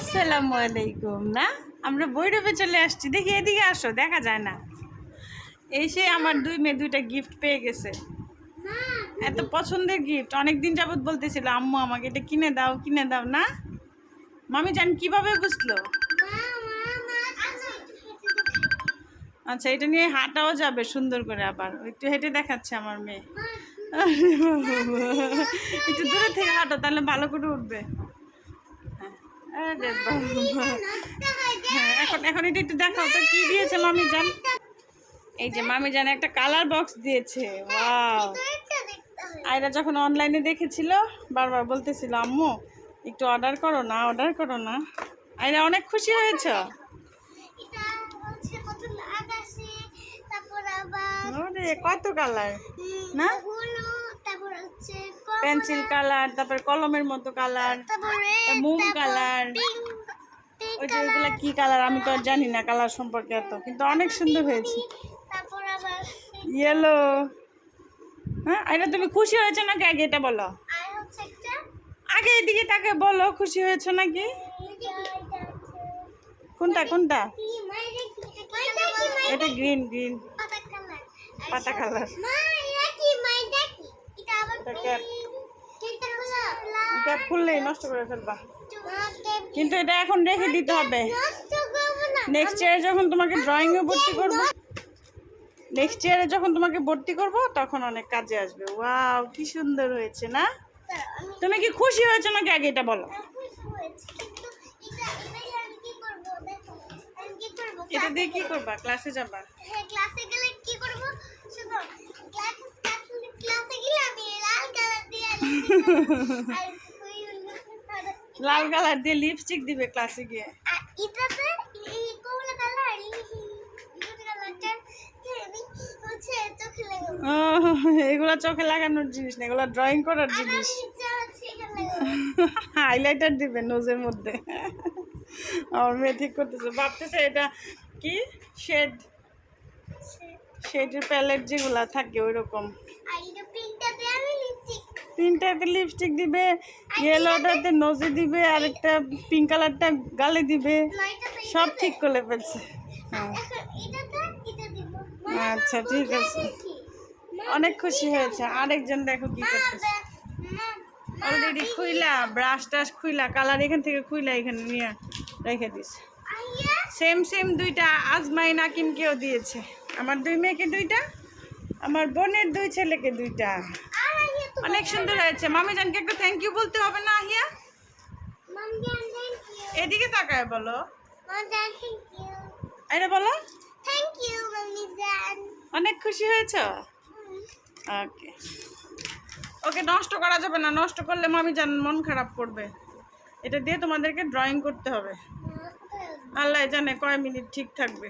আসসালামু আলাইকুম, না? আমরা বৈরবে চলে আসছি। দেখি এদিকে আসো, দেখা যায় না। এই সে আমার দুই মেয়ে দুইটা গিফট পেয়ে গেছে। এত পছন্দের গিফট অনেক দিন যাবত বলতেছিল, আম্মু, আমাকে এটা কিনে দাও কিনে দাও, না? মামি জান কীভাবে বুঝলো? আচ্ছা এটা নিয়ে হাঁটাও যাবে সুন্দর করে আবার। একটু হেঁটে দেখাচ্ছে আমার মেয়ে। একটু দূরে থেকে হাঁটো, তাহলে ভালো করে উঠবে। এখন এখন এটা একটু দেখাও তো কি দিয়েছে মামি জান? এই যে মামি জান একটা কালার বক্স দিয়েছে। ওয়াও। আয়রা যখন অনলাইনে দেখেছিল বারবার বলতেছিল আম্মু একটু অর্ডার করো না অর্ডার করো না। আয়রা অনেক খুশি হয়েছ? কত কালার না? পেন্সিল কালার তারপর কলমের মতো কালার মোম কালার। ওই যে ওইগুলা কি কালার আমি তো জানি না কালার সম্পর্কে এত কিন্তু অনেক সুন্দর হয়েছে। ইয়েলো হ্যাঁ এটা তুমি খুশি হয়েছো নাকি? আগে এটা বলো। আগে এদিকে তাকে বলো খুশি হয়েছো নাকি? কোনটা কোনটা? এটা গ্রিন গ্রিন পাতা কালার। এটা ক্যাপ ক্যাপ খুললেই নষ্ট করে ফেলবা। কিন্তু এটা এখন রেখে দিতে হবে। নেক্সট ইয়ারে যখন তোমাকে ড্রয়িংয়ে ভর্তি করব নেক্সট ইয়ারে যখন তোমাকে ভর্তি করব তখন অনেক কাজে আসবে। ওয়াও কি সুন্দর হয়েছে না? তুমি কি খুশি হয়েছো নাকি? আগে এটা বলো। এটা দিয়ে কি করবা? ক্লাসে যাবা? হ্যাঁ ক্লাসে গেলে কি করব? শুধু ক্লাসে গেলে আমি লাল কালার দিয়ে লাল কালার দিয়ে লিপস্টিক দিবে ক্লাসে গিয়ে। এটাতে এই কালার চোখে এগুলা চোখে লাগানোর জিনিস না এগুলো ড্রয়িং করার জিনিস। হাইলাইটার দিবে নোজের মধ্যে। আমার মেয়ে ঠিক করতেছে ভাবতেছে এটা কি? শেড শেডের প্যালেট যেগুলা থাকে ওই রকম আর এটা পিঙ্কটাতে আমি লিপস্টিক তিনটাতে লিপস্টিক দিবে ইয়েলোটাতে নোজে দিবে, আর একটা পিঙ্ক কালারটা গালে দিবে। সব ঠিক করে ফেলছে। হ্যাঁ। আচ্ছা ঠিক আছে। অনেক খুশি হয়েছে। আরেকজন দেখো কি করতেছে। অলরেডি খুইলা ব্রাশ টাশ খুইলা কালার এখান থেকে খুইলা, এখানে নিয়ে রেখে দিছে। সেম সেম দুইটা আজমাই নাকিমকেও দিয়েছে। আমার দুই মেয়েকে দুইটা, আমার বোনের দুই ছেলেকে দুইটা। অনেক সুন্দর হয়েছে। মামি জানকে একটু থ্যাংক ইউ বলতে হবে না আহিয়া? মম জান থ্যাংক ইউ এদিকে তাকায় বলো। মম জান থ্যাংক ইউ এটা বলো। থ্যাংক ইউ অনেক খুশি হয়েছ? ওকে ওকে নষ্ট করা যাবে না নষ্ট করলে মামি জান মন খারাপ করবে। এটা দিয়ে তোমাদেরকে ড্রয়িং করতে হবে। আল্লাহ জানে কয় মিনিট ঠিক থাকবে।